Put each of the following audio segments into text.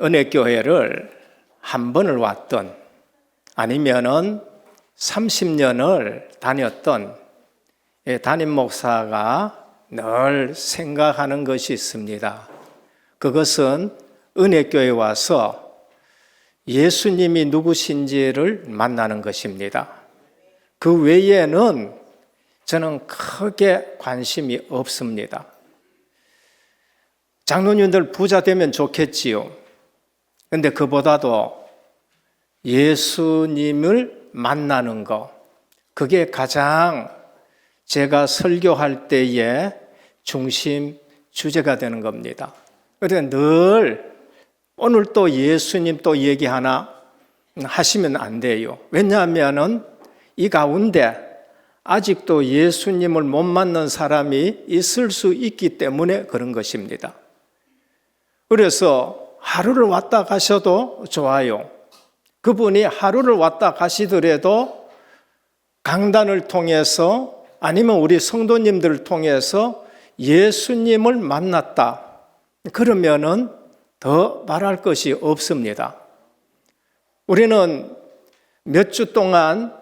은혜교회를 한 번을 왔던 아니면은 30년을 다녔던 예, 담임 목사가 늘 생각하는 것이 있습니다. 그것은 은혜교회 와서 예수님이 누구신지를 만나는 것입니다. 그 외에는 저는 크게 관심이 없습니다. 장로님들 부자 되면 좋겠지요. 근데 그보다도 예수님을 만나는 것, 그게 가장 제가 설교할 때의 중심 주제가 되는 겁니다. 그러니까 늘 오늘 또 예수님 또 얘기 하나 하시면 안 돼요. 왜냐하면은 이 가운데 아직도 예수님을 못 만난 사람이 있을 수 있기 때문에 그런 것입니다. 그래서 하루를 왔다 가셔도 좋아요. 그분이 하루를 왔다 가시더라도 강단을 통해서 아니면 우리 성도님들을 통해서 예수님을 만났다. 그러면은 더 말할 것이 없습니다. 우리는 몇 주 동안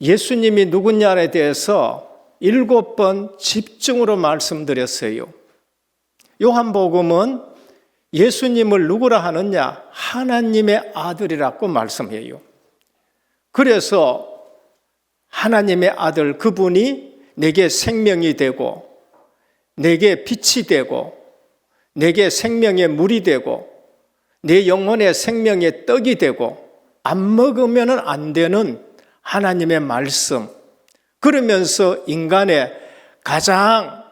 예수님이 누구냐에 대해서 일곱 번 집중으로 말씀드렸어요. 요한복음은 예수님을 누구라 하느냐? 하나님의 아들이라고 말씀해요. 그래서 하나님의 아들 그분이 내게 생명이 되고 내게 빛이 되고 내게 생명의 물이 되고 내 영혼의 생명의 떡이 되고 안 먹으면 안 되는 하나님의 말씀 그러면서 인간의 가장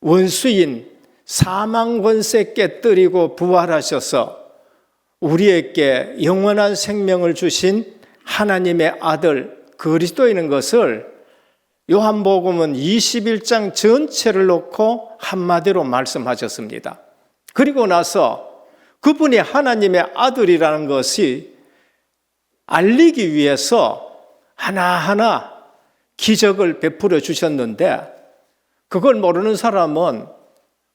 원수인 사망 권세 깨뜨리고 부활하셔서 우리에게 영원한 생명을 주신 하나님의 아들 그리스도이는 것을 요한복음은 21장 전체를 놓고 한마디로 말씀하셨습니다. 그리고 나서 그분이 하나님의 아들이라는 것이 알리기 위해서 하나하나 기적을 베풀어 주셨는데 그걸 모르는 사람은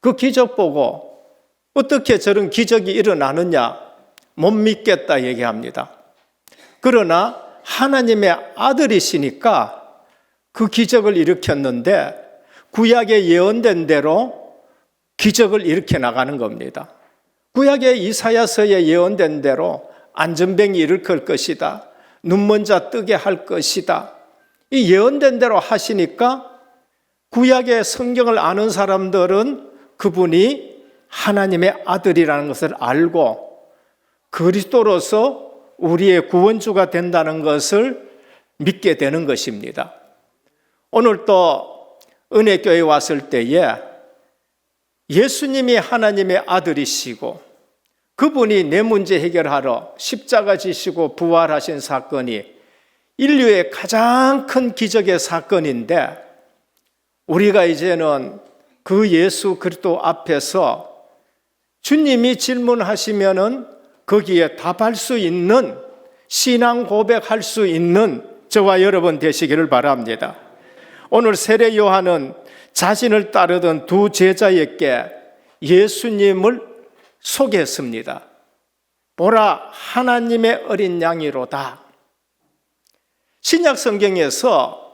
그 기적 보고 어떻게 저런 기적이 일어나느냐 못 믿겠다 얘기합니다. 그러나 하나님의 아들이시니까 그 기적을 일으켰는데 구약에 예언된 대로 기적을 일으켜 나가는 겁니다. 구약의 이사야서에 예언된 대로 안전뱅이 일으킬 것이다. 눈먼 자 뜨게 할 것이다. 이 예언된 대로 하시니까 구약의 성경을 아는 사람들은 그분이 하나님의 아들이라는 것을 알고 그리스도로서 우리의 구원주가 된다는 것을 믿게 되는 것입니다. 오늘 또 은혜교회 왔을 때에 예수님이 하나님의 아들이시고 그분이 내 문제 해결하러 십자가 지시고 부활하신 사건이 인류의 가장 큰 기적의 사건인데 우리가 이제는 그 예수 그리스도 앞에서 주님이 질문하시면은 거기에 답할 수 있는 신앙 고백할 수 있는 저와 여러분 되시기를 바랍니다. 오늘 세례 요한은 자신을 따르던 두 제자에게 예수님을 소개했습니다. 보라 하나님의 어린 양이로다. 신약 성경에서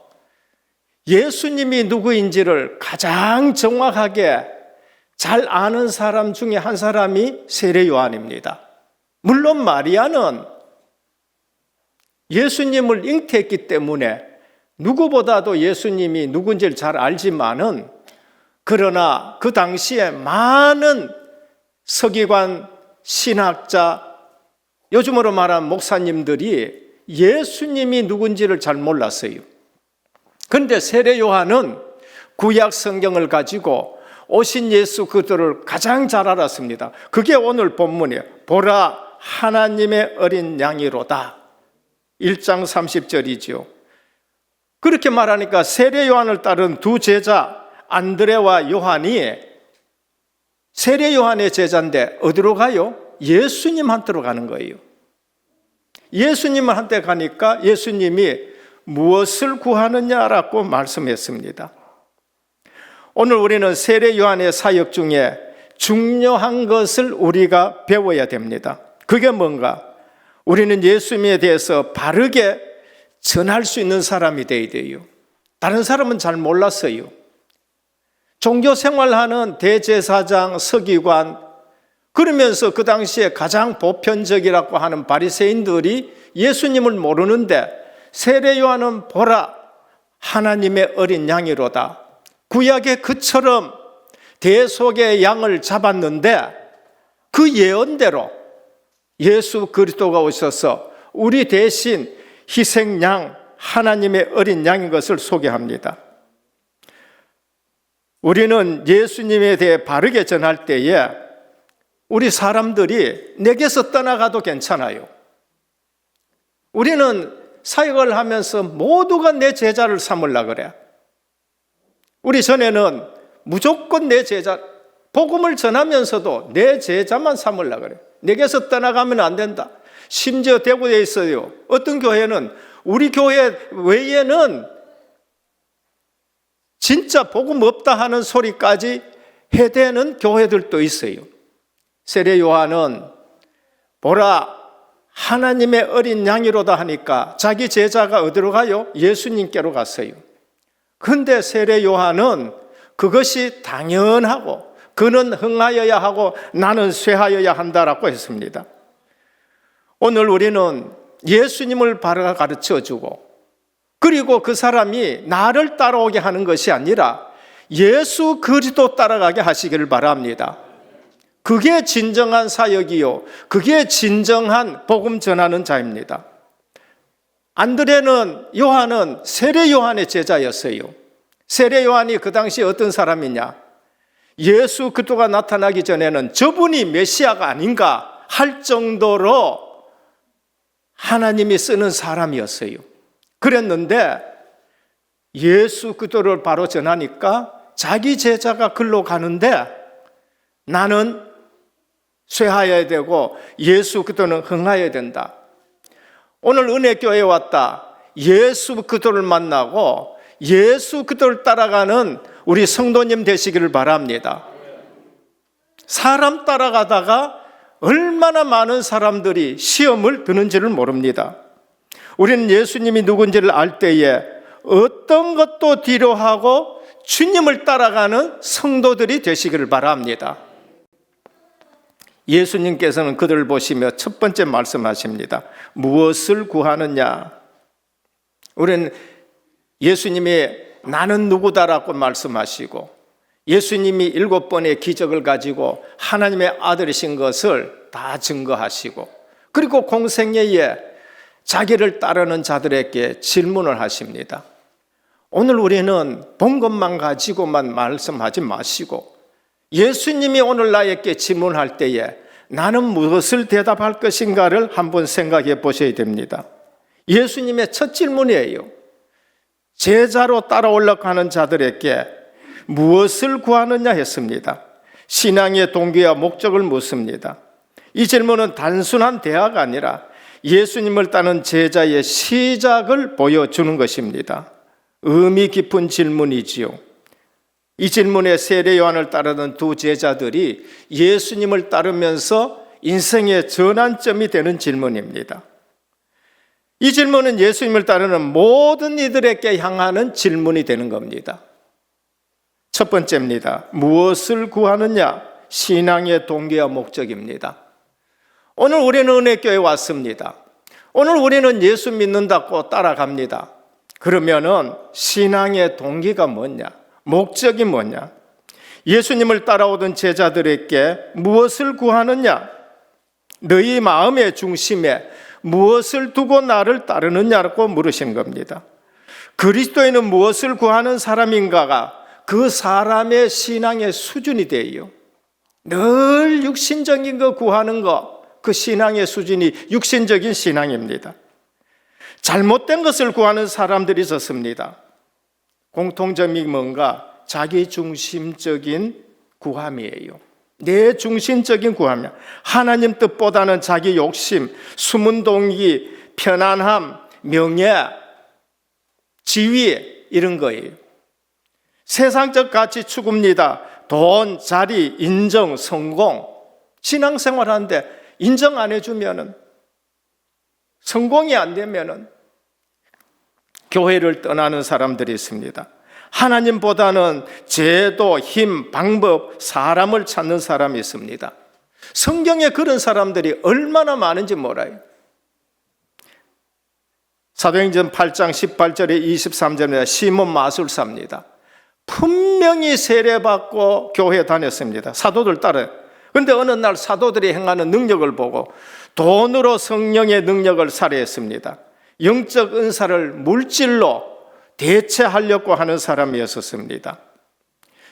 예수님이 누구인지를 가장 정확하게 잘 아는 사람 중에 한 사람이 세례 요한입니다. 물론 마리아는 예수님을 잉태했기 때문에 누구보다도 예수님이 누군지를 잘 알지만은 그러나 그 당시에 많은 서기관, 신학자, 요즘으로 말하는 목사님들이 예수님이 누군지를 잘 몰랐어요. 그런데 세례 요한은 구약 성경을 가지고 오신 예수 그들을 가장 잘 알았습니다. 그게 오늘 본문이에요. 보라 하나님의 어린 양이로다. 1장 30절이지요. 그렇게 말하니까 세례 요한을 따른 두 제자 안드레와 요한이 세례 요한의 제자인데 어디로 가요? 예수님한테로 가는 거예요. 예수님한테 가니까 예수님이 무엇을 구하느냐라고 말씀했습니다. 오늘 우리는 세례 요한의 사역 중에 중요한 것을 우리가 배워야 됩니다. 그게 뭔가? 우리는 예수님에 대해서 바르게 전할 수 있는 사람이 되어야 돼요. 다른 사람은 잘 몰랐어요. 종교 생활하는 대제사장, 서기관, 그러면서 그 당시에 가장 보편적이라고 하는 바리새인들이 예수님을 모르는데 세례 요한은 보라 하나님의 어린 양이로다. 구약의 그처럼 대속의 양을 잡았는데 그 예언대로 예수 그리스도가 오셔서 우리 대신 희생양 하나님의 어린 양인 것을 소개합니다. 우리는 예수님에 대해 바르게 전할 때에 우리 사람들이 내게서 떠나가도 괜찮아요. 우리는 사역을 하면서 모두가 내 제자를 삼으려 그래. 우리 전에는 무조건 내 제자, 복음을 전하면서도 내 제자만 삼으려 그래. 내게서 떠나가면 안 된다. 심지어 대구에 있어요. 어떤 교회는 우리 교회 외에는 진짜 복음 없다 하는 소리까지 해대는 교회들도 있어요. 세례 요한은 보라 하나님의 어린 양이로다 하니까 자기 제자가 어디로 가요? 예수님께로 갔어요. 근데 세례 요한은 그것이 당연하고 그는 흥하여야 하고 나는 쇠하여야 한다라고 했습니다. 오늘 우리는 예수님을 바로 가르쳐 주고 그리고 그 사람이 나를 따라오게 하는 것이 아니라 예수 그리스도 따라가게 하시기를 바랍니다. 그게 진정한 사역이요. 그게 진정한 복음 전하는 자입니다. 안드레는 요한은 세례 요한의 제자였어요. 세례 요한이 그 당시 어떤 사람이냐? 예수 그리스도가 나타나기 전에는 저분이 메시아가 아닌가 할 정도로 하나님이 쓰는 사람이었어요. 그랬는데 예수 그리스도를 바로 전하니까 자기 제자가 글로 가는데 나는 쇠하여야 되고 예수 그리스도는 흥하여야 된다. 오늘 은혜교회에 왔다. 예수 그리스도를 만나고 예수 그리스도를 따라가는 우리 성도님 되시기를 바랍니다. 사람 따라가다가 얼마나 많은 사람들이 시험을 드는지를 모릅니다. 우리는 예수님이 누군지를 알 때에 어떤 것도 뒤로 하고 주님을 따라가는 성도들이 되시기를 바랍니다. 예수님께서는 그들을 보시며 첫 번째 말씀하십니다. 무엇을 구하느냐? 우리는 예수님이 나는 누구다라고 말씀하시고 예수님이 일곱 번의 기적을 가지고 하나님의 아들이신 것을 다 증거하시고 그리고 공생애에 자기를 따르는 자들에게 질문을 하십니다. 오늘 우리는 본 것만 가지고만 말씀하지 마시고 예수님이 오늘 나에게 질문할 때에 나는 무엇을 대답할 것인가를 한번 생각해 보셔야 됩니다. 예수님의 첫 질문이에요. 제자로 따라올라고 하는 자들에게 무엇을 구하느냐 했습니다. 신앙의 동기와 목적을 묻습니다. 이 질문은 단순한 대화가 아니라 예수님을 따는 제자의 시작을 보여주는 것입니다. 의미 깊은 질문이지요. 이 질문에 세례 요한을 따르는 두 제자들이 예수님을 따르면서 인생의 전환점이 되는 질문입니다. 이 질문은 예수님을 따르는 모든 이들에게 향하는 질문이 되는 겁니다. 첫 번째입니다. 무엇을 구하느냐? 신앙의 동기와 목적입니다. 오늘 우리는 은혜교회 왔습니다. 오늘 우리는 예수 믿는다고 따라갑니다. 그러면은 신앙의 동기가 뭐냐? 목적이 뭐냐? 예수님을 따라오던 제자들에게 무엇을 구하느냐? 너희 마음의 중심에 무엇을 두고 나를 따르느냐고 물으신 겁니다. 그리스도인은 무엇을 구하는 사람인가가 그 사람의 신앙의 수준이 돼요. 늘 육신적인 거 구하는 거, 그 신앙의 수준이 육신적인 신앙입니다. 잘못된 것을 구하는 사람들이 있었습니다. 공통점이 뭔가 자기 중심적인 구함이에요. 내 중심적인 구함이야. 하나님 뜻보다는 자기 욕심, 숨은 동기, 편안함, 명예, 지위 이런 거예요. 세상적 가치 추구입니다. 돈, 자리, 인정, 성공, 신앙생활 하는데 인정 안 해주면은 성공이 안 되면은 교회를 떠나는 사람들이 있습니다. 하나님보다는 제도, 힘, 방법, 사람을 찾는 사람이 있습니다. 성경에 그런 사람들이 얼마나 많은지 몰라요. 사도행전 8장 18절에 23절에 시몬 마술사입니다. 분명히 세례받고 교회 다녔습니다. 사도들 따라. 그런데 어느 날 사도들이 행하는 능력을 보고 돈으로 성령의 능력을 살해했습니다. 영적 은사를 물질로 대체하려고 하는 사람이었었습니다.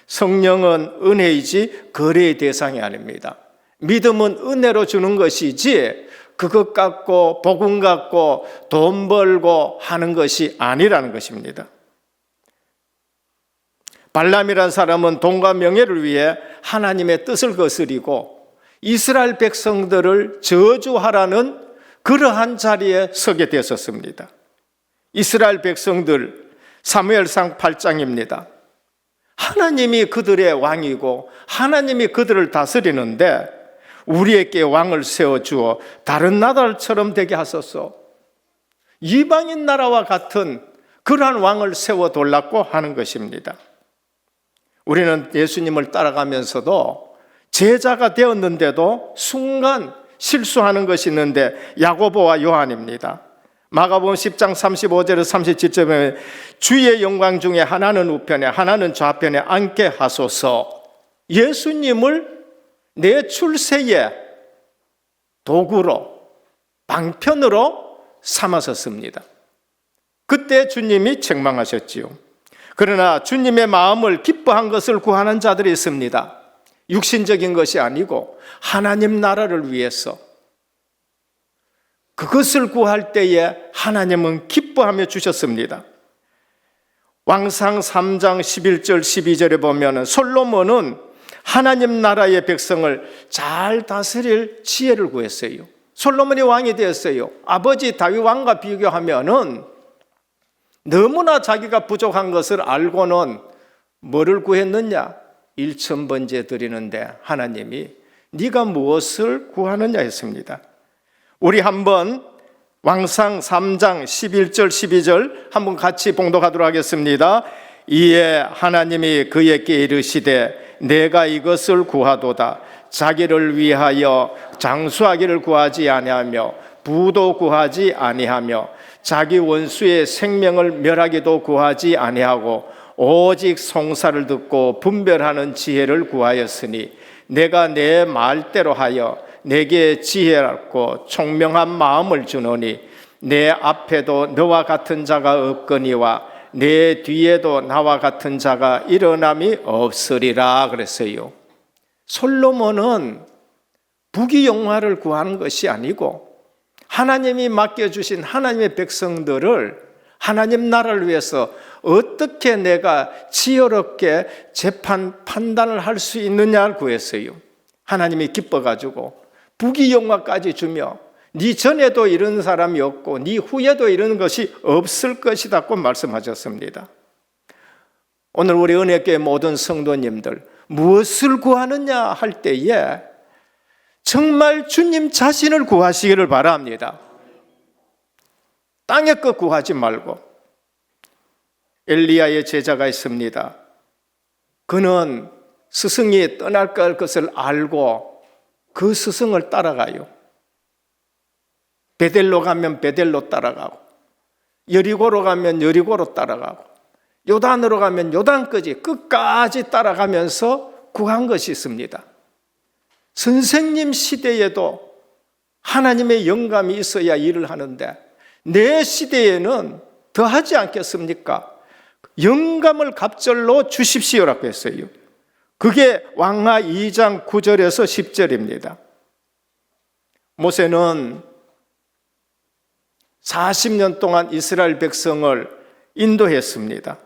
성령은 은혜이지 거래의 대상이 아닙니다. 믿음은 은혜로 주는 것이지 그것 갖고 복음 갖고 돈 벌고 하는 것이 아니라는 것입니다. 발람이란 사람은 돈과 명예를 위해 하나님의 뜻을 거스리고 이스라엘 백성들을 저주하라는 그러한 자리에 서게 되었습니다. 이스라엘 백성들 사무엘상 8장입니다. 하나님이 그들의 왕이고 하나님이 그들을 다스리는데 우리에게 왕을 세워 주어 다른 나라처럼 되게 하소서. 이방인 나라와 같은 그러한 왕을 세워 돌라고 하는 것입니다. 우리는 예수님을 따라가면서도 제자가 되었는데도 순간 실수하는 것이 있는데 야고보와 요한입니다. 마가복음 10장 35절에서 37절에 주의 영광 중에 하나는 우편에 하나는 좌편에 앉게 하소서. 예수님을 내 출세의 도구로 방편으로 삼았었습니다. 그때 주님이 책망하셨지요. 그러나 주님의 마음을 기뻐한 것을 구하는 자들이 있습니다. 육신적인 것이 아니고 하나님 나라를 위해서 그것을 구할 때에 하나님은 기뻐하며 주셨습니다. 왕상 3장 11절 12절에 보면 솔로몬은 하나님 나라의 백성을 잘 다스릴 지혜를 구했어요. 솔로몬이 왕이 되었어요. 아버지 다윗 왕과 비교하면은 너무나 자기가 부족한 것을 알고는 뭐를 구했느냐? 일천 번째 드리는데 하나님이 네가 무엇을 구하느냐 했습니다. 우리 한번 왕상 3장 11절 12절 한번 같이 봉독하도록 하겠습니다. 이에 하나님이 그에게 이르시되 내가 이것을 구하도다 자기를 위하여 장수하기를 구하지 아니하며 부도 구하지 아니하며 자기 원수의 생명을 멸하기도 구하지 아니하고 오직 송사를 듣고 분별하는 지혜를 구하였으니 내가 내 말대로 하여 내게 지혜롭고 총명한 마음을 주노니 내 앞에도 너와 같은 자가 없거니와 내 뒤에도 나와 같은 자가 일어남이 없으리라 그랬어요. 솔로몬은 부귀 영화를 구하는 것이 아니고 하나님이 맡겨주신 하나님의 백성들을 하나님 나라를 위해서 어떻게 내가 지혜롭게 재판 판단을 할 수 있느냐를 구했어요. 하나님이 기뻐가지고 부귀 영화까지 주며 네 전에도 이런 사람이 없고 네 후에도 이런 것이 없을 것이다고 말씀하셨습니다. 오늘 우리 은혜교회 모든 성도님들 무엇을 구하느냐 할 때에 정말 주님 자신을 구하시기를 바랍니다. 땅의 것 구하지 말고 엘리야의 제자가 있습니다. 그는 스승이 떠날 것을 알고 그 스승을 따라가요. 베델로 가면 베델로 따라가고 여리고로 가면 여리고로 따라가고 요단으로 가면 요단까지 끝까지 따라가면서 구한 것이 있습니다. 선생님 시대에도 하나님의 영감이 있어야 일을 하는데 내 시대에는 더 하지 않겠습니까? 영감을 갑절로 주십시오라고 했어요. 그게 왕하 2장 9절에서 10절입니다. 모세는 40년 동안 이스라엘 백성을 인도했습니다.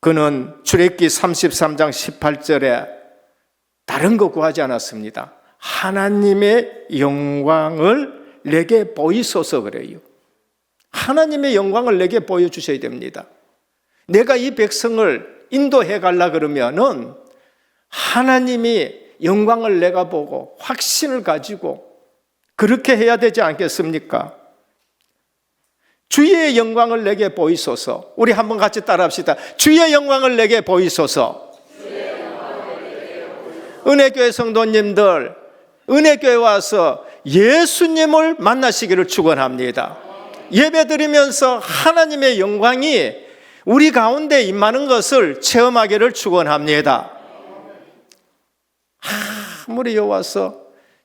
그는 출애기 33장 18절에 다른 거 구하지 않았습니다. 하나님의 영광을 내게 보이소서 그래요. 하나님의 영광을 내게 보여주셔야 됩니다. 내가 이 백성을 인도해 갈라 그러면은 하나님이 영광을 내가 보고 확신을 가지고 그렇게 해야 되지 않겠습니까? 주의 영광을 내게 보이소서. 우리 한번 같이 따라합시다. 주의 영광을 내게 보이소서. 은혜교회 성도님들, 은혜교회 와서 예수님을 만나시기를 축원합니다. 예배 드리면서 하나님의 영광이 우리 가운데 임하는 것을 체험하기를 축원합니다. 아무리 여와서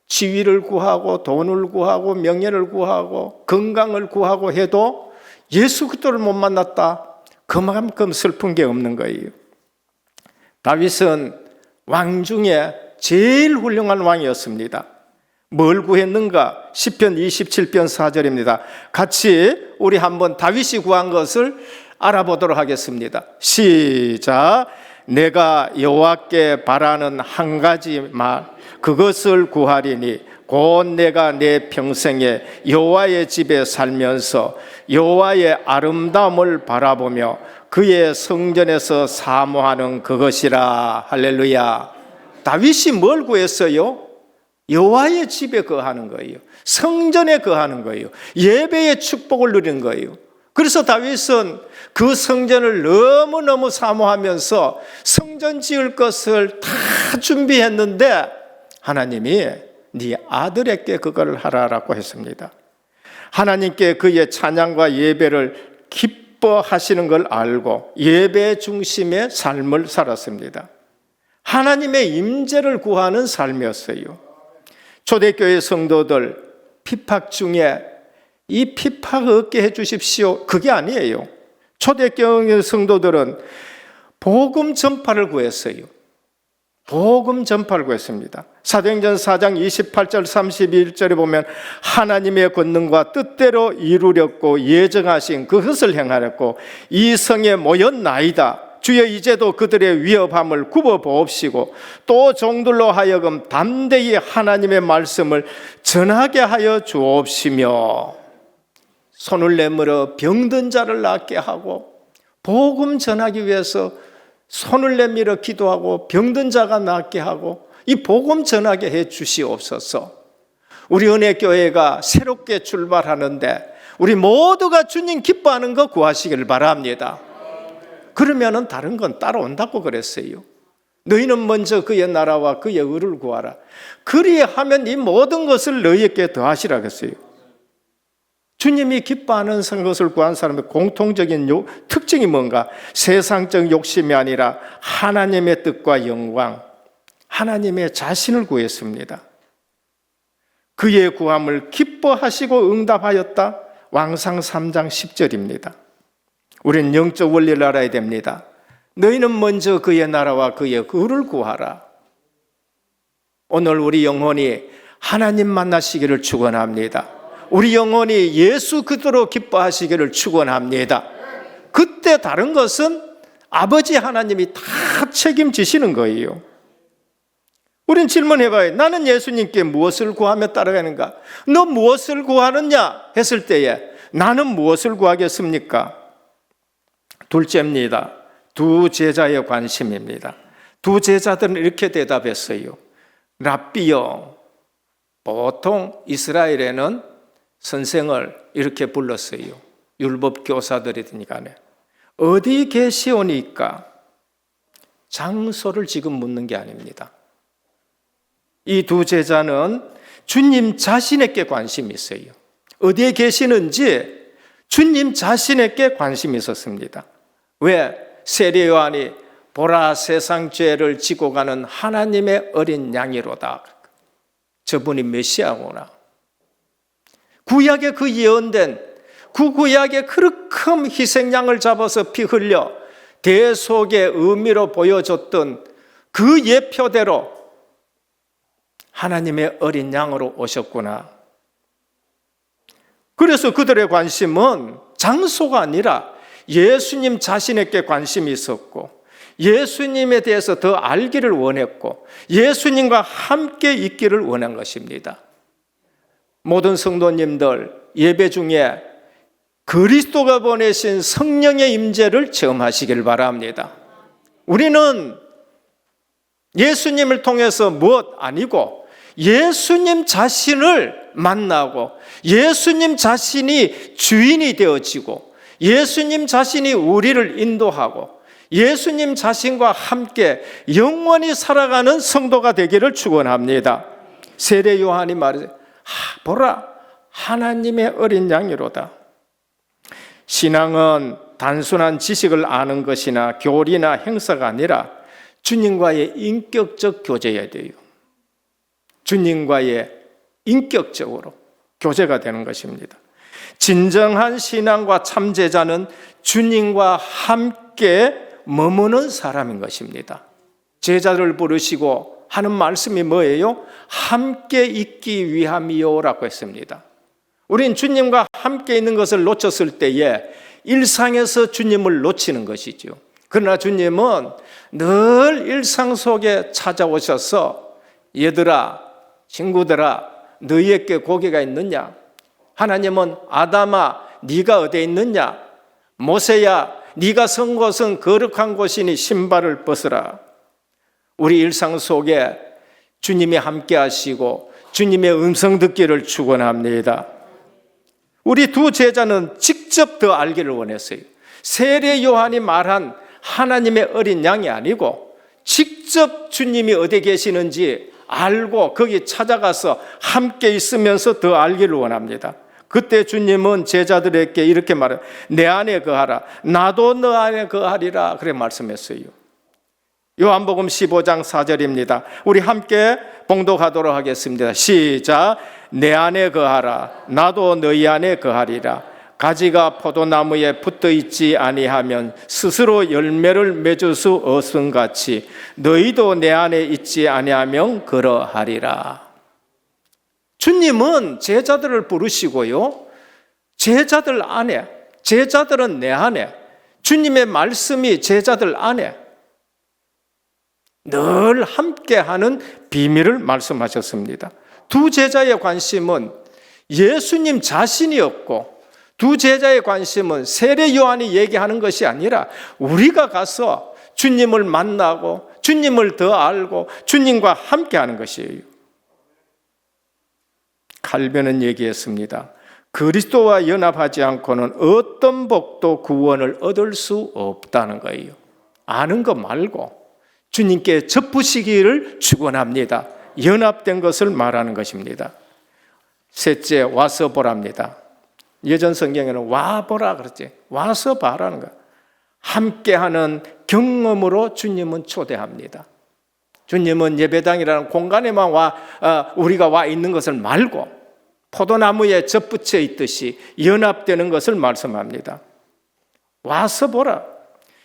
지위를 구하고 돈을 구하고 명예를 구하고 건강을 구하고 해도 예수 그리스도를 못 만났다. 그만큼 슬픈 게 없는 거예요. 다윗은 왕 중에 제일 훌륭한 왕이었습니다. 뭘 구했는가? 10편 27편 4절입니다. 같이 우리 한번 다윗이 구한 것을 알아보도록 하겠습니다. 시작. 내가 여호와께 바라는 한 가지 말 그것을 구하리니 곧 내가 내 평생에 여호와의 집에 살면서 여호와의 아름다움을 바라보며 그의 성전에서 사모하는 그것이라 할렐루야. 다윗이 뭘 구했어요? 여호와의 집에 거하는 거예요. 성전에 거하는 거예요. 예배의 축복을 누리는 거예요. 그래서 다윗은 그 성전을 너무너무 사모하면서 성전 지을 것을 다 준비했는데 하나님이 네 아들에게 그걸 하라라고 했습니다. 하나님께 그의 찬양과 예배를 기뻐하시는 걸 알고 예배 중심의 삶을 살았습니다. 하나님의 임재를 구하는 삶이었어요. 초대교회 성도들 피팍 중에 이 피팍 얻게 해 주십시오. 그게 아니에요. 초대교회 성도들은 복음 전파를 구했어요. 복음 전파를 구했습니다. 사도행전 4장 28절 31절에 보면 하나님의 권능과 뜻대로 이루렸고 예정하신 그것을 행하였고 이 성에 모였나이다. 주여 이제도 그들의 위협함을 굽어 보옵시고 또 종들로 하여금 담대히 하나님의 말씀을 전하게 하여 주옵시며 손을 내밀어 병든 자를 낫게 하고 복음 전하기 위해서 손을 내밀어 기도하고 병든 자가 낫게 하고 이 복음 전하게 해 주시옵소서. 우리 은혜 교회가 새롭게 출발하는데 우리 모두가 주님 기뻐하는 거 구하시길 바랍니다. 그러면은 다른 건 따라온다고 그랬어요. 너희는 먼저 그의 나라와 그의 의를 구하라. 그리하면 이 모든 것을 너희에게 더하시라 했어요. 주님이 기뻐하는 것을 구한 사람의 공통적인 요, 특징이 뭔가? 세상적 욕심이 아니라 하나님의 뜻과 영광, 하나님의 자신을 구했습니다. 그의 구함을 기뻐하시고 응답하였다. 왕상 3장 10절입니다. 우리는 영적 원리를 알아야 됩니다. 너희는 먼저 그의 나라와 그의 의를 구하라. 오늘 우리 영혼이 하나님 만나시기를 축원합니다. 우리 영혼이 예수 그대로 기뻐하시기를 축원합니다. 그때 다른 것은 아버지 하나님이 다 책임지시는 거예요. 우린 질문해봐요. 나는 예수님께 무엇을 구하며 따라가는가? 너 무엇을 구하느냐? 했을 때에 나는 무엇을 구하겠습니까? 둘째입니다. 두 제자의 관심입니다. 두 제자들은 이렇게 대답했어요. 랍비요. 보통 이스라엘에는 선생을 이렇게 불렀어요. 율법 교사들이니까 어디 계시오니까 장소를 지금 묻는 게 아닙니다. 이 두 제자는 주님 자신에게 관심이 있어요. 어디에 계시는지 주님 자신에게 관심이 있었습니다. 왜? 세례 요한이 보라 세상 죄를 지고 가는 하나님의 어린 양이로다. 저분이 메시아구나. 구약에 그 예언된 그 구약의 그렇큰 희생양을 잡아서 피 흘려 대속의 의미로 보여줬던 그 예표대로 하나님의 어린 양으로 오셨구나. 그래서 그들의 관심은 장소가 아니라 예수님 자신에게 관심이 있었고 예수님에 대해서 더 알기를 원했고 예수님과 함께 있기를 원한 것입니다. 모든 성도님들 예배 중에 그리스도가 보내신 성령의 임재를 체험하시길 바랍니다. 우리는 예수님을 통해서 무엇 아니고 예수님 자신을 만나고 예수님 자신이 주인이 되어지고 예수님 자신이 우리를 인도하고 예수님 자신과 함께 영원히 살아가는 성도가 되기를 축원합니다. 세례 요한이. 하, 보라 하나님의 어린 양이로다. 신앙은 단순한 지식을 아는 것이나 교리나 행사가 아니라 주님과의 인격적 교제여야 돼요. 주님과의 인격적으로 교제가 되는 것입니다. 진정한 신앙과 참제자는 주님과 함께 머무는 사람인 것입니다. 제자를 부르시고 하는 말씀이 뭐예요? 함께 있기 위함이요라고 했습니다. 우린 주님과 함께 있는 것을 놓쳤을 때에 일상에서 주님을 놓치는 것이죠. 그러나 주님은 늘 일상 속에 찾아오셔서 얘들아, 친구들아, 너희에게 고개가 있느냐? 하나님은 아담아, 네가 어디에 있느냐? 모세야, 네가 선 곳은 거룩한 곳이니 신발을 벗으라. 우리 일상 속에 주님이 함께 하시고 주님의 음성 듣기를 축원합니다. 우리 두 제자는 직접 더 알기를 원했어요. 세례 요한이 말한 하나님의 어린 양이 아니고 직접 주님이 어디 계시는지 알고 거기 찾아가서 함께 있으면서 더 알기를 원합니다. 그때 주님은 제자들에게 이렇게 말해 내 안에 거하라 나도 너 안에 거하리라 그래 말씀했어요. 요한복음 15장 4절입니다. 우리 함께 봉독하도록 하겠습니다. 시작. 내 안에 거하라. 나도 너희 안에 거하리라. 가지가 포도나무에 붙어 있지 아니하면 스스로 열매를 맺을 수 없음 같이 너희도 내 안에 있지 아니하면 그러하리라. 주님은 제자들을 부르시고요. 제자들 안에, 제자들은 내 안에, 주님의 말씀이 제자들 안에 늘 함께하는 비밀을 말씀하셨습니다. 두 제자의 관심은 예수님 자신이었고 두 제자의 관심은 세례 요한이 얘기하는 것이 아니라 우리가 가서 주님을 만나고 주님을 더 알고 주님과 함께하는 것이에요. 칼변은 얘기했습니다. 그리스도와 연합하지 않고는 어떤 복도 구원을 얻을 수 없다는 거예요. 아는 것 말고 주님께 접부시기를 축원합니다. 연합된 것을 말하는 것입니다. 셋째 와서 보랍니다. 예전 성경에는 와 보라 그랬지. 와서 봐라는 거. 함께하는 경험으로 주님은 초대합니다. 주님은 예배당이라는 공간에만 와 어, 우리가 와 있는 것을 말고 포도나무에 접붙여 있듯이 연합되는 것을 말씀합니다. 와서 보라.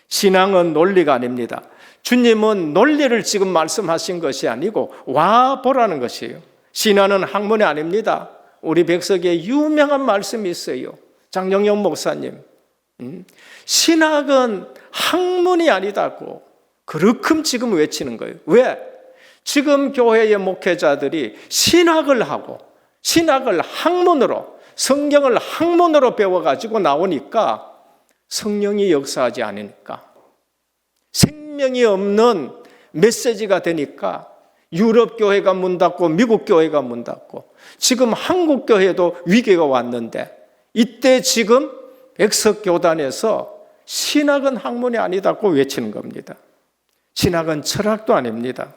신앙은 논리가 아닙니다. 주님은 논리를 지금 말씀하신 것이 아니고 와 보라는 것이에요. 신앙은 학문이 아닙니다. 우리 백석에 유명한 말씀이 있어요. 장영영 목사님. 음? 신학은 학문이 아니다고 그렇게 지금 외치는 거예요. 왜? 지금 교회의 목회자들이 신학을 하고 신학을 학문으로 성경을 학문으로 배워가지고 나오니까 성령이 역사하지 않으니까 생명이 없는 메시지가 되니까 유럽 교회가 문 닫고 미국 교회가 문 닫고 지금 한국 교회도 위기가 왔는데 이때 지금 백석 교단에서 신학은 학문이 아니다고 외치는 겁니다. 신학은 철학도 아닙니다.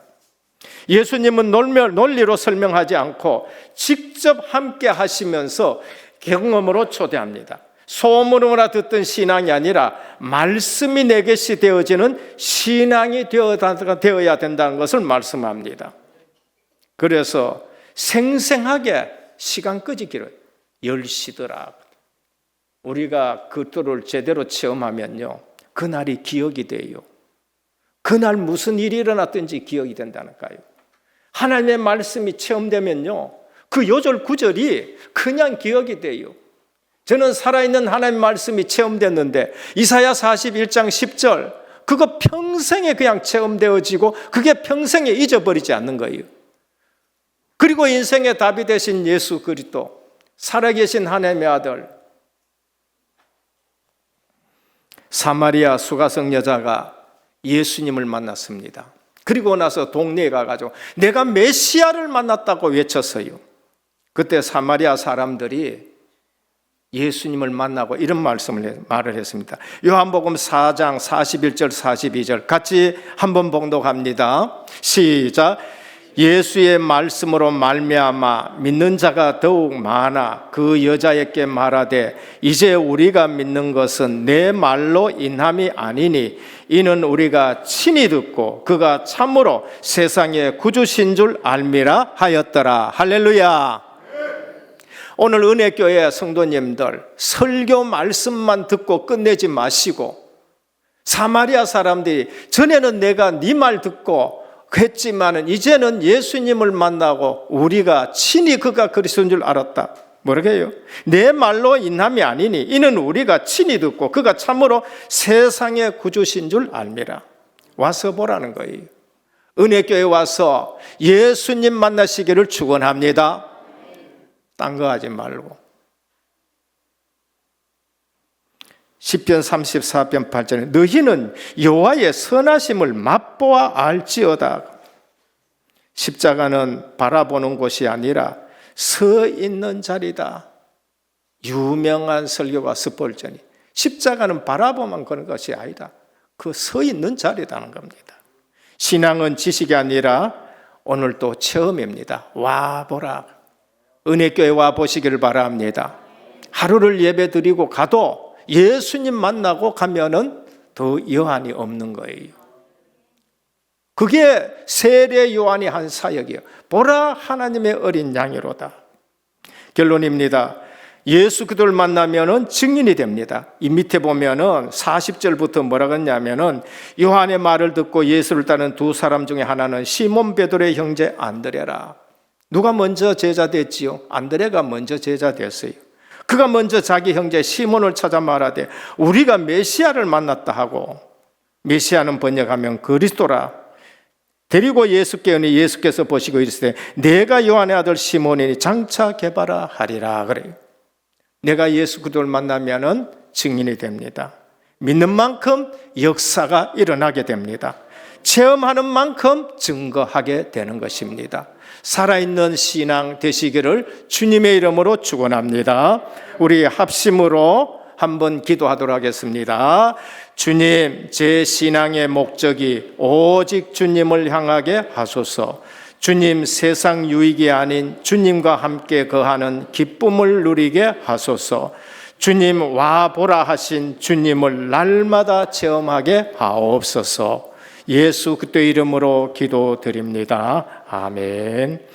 예수님은 논리로 설명하지 않고 직접 함께 하시면서 경험으로 초대합니다. 소문으로 듣던 신앙이 아니라 말씀이 내 것이 되어지는 신앙이 되어야 된다는 것을 말씀합니다. 그래서 생생하게 시간 끄지기를 10시더라. 우리가 그토를 제대로 체험하면요. 그날이 기억이 돼요. 그날 무슨 일이 일어났든지 기억이 된다니까요. 하나님의 말씀이 체험되면요. 그 요절 구절이 그냥 기억이 돼요. 저는 살아있는 하나님 말씀이 체험됐는데 이사야 41장 10절 그거 평생에 그냥 체험되어지고 그게 평생에 잊어버리지 않는 거예요. 그리고 인생의 답이 되신 예수 그리스도 살아계신 하나님의 아들 사마리아 수가성 여자가 예수님을 만났습니다. 그리고 나서 동네에 가가지고 내가 메시아를 만났다고 외쳤어요. 그때 사마리아 사람들이 예수님을 만나고 이런 말씀을 해- 말을 했습니다. 요한복음 4장 41절 42절 같이 한번 봉독합니다. 시작. 예수의 말씀으로 말미암아 믿는 자가 더욱 많아 그 여자에게 말하되 이제 우리가 믿는 것은 내 말로 인함이 아니니 이는 우리가 친히 듣고 그가 참으로 세상의 구주신 줄 알미라 하였더라. 할렐루야. 오늘 은혜교회 성도님들 설교 말씀만 듣고 끝내지 마시고 사마리아 사람들이 전에는 내가 네 말 듣고 했지만은 이제는 예수님을 만나고 우리가 친히 그가 그리스도인 줄 알았다. 뭐라게요? 내 말로 인함이 아니니 이는 우리가 친히 듣고 그가 참으로 세상의 구주신 줄 알미라. 와서 보라는 거예요. 은혜교회 와서 예수님 만나시기를 축원합니다. 딴 거 하지 말고. 10편 34편 8절에 너희는 여호와의 선하심을 맛보아 알지어다. 십자가는 바라보는 곳이 아니라 서 있는 자리다. 유명한 설교가 스폴전이 십자가는 바라보만 그런 것이 아니다. 그 서 있는 자리다는 겁니다. 신앙은 지식이 아니라 오늘 또 체험입니다. 와 보라. 은혜교회 와 보시기를 바랍니다. 하루를 예배 드리고 가도 예수님 만나고 가면은 더 여한이 없는 거예요. 그게 세례 요한이 한 사역이에요. 보라 하나님의 어린 양이로다. 결론입니다. 예수 그들을 만나면은 증인이 됩니다. 이 밑에 보면은 40절부터 뭐라 그러냐면은 요한의 말을 듣고 예수를 따른 두 사람 중에 하나는 시몬 베드로의 형제 안드레라. 누가 먼저 제자 됐지요? 안드레가 먼저 제자 됐어요. 그가 먼저 자기 형제 시몬을 찾아 말하되 우리가 메시아를 만났다 하고 메시아는 번역하면 그리스도라. 데리고 예수께 오니 예수께서 보시고 이르시되 내가 요한의 아들 시몬이니 장차 개발하 하리라 그래요. 내가 예수 그리스도를 만나면은 증인이 됩니다. 믿는 만큼 역사가 일어나게 됩니다. 체험하는 만큼 증거하게 되는 것입니다. 살아있는 신앙 되시기를 주님의 이름으로 축원합니다. 우리 합심으로 한번 기도하도록 하겠습니다. 주님, 제 신앙의 목적이 오직 주님을 향하게 하소서. 주님 세상 유익이 아닌 주님과 함께 거하는 기쁨을 누리게 하소서. 주님 와 보라 하신 주님을 날마다 체험하게 하옵소서. 예수 그때 이름으로 기도드립니다. 아멘.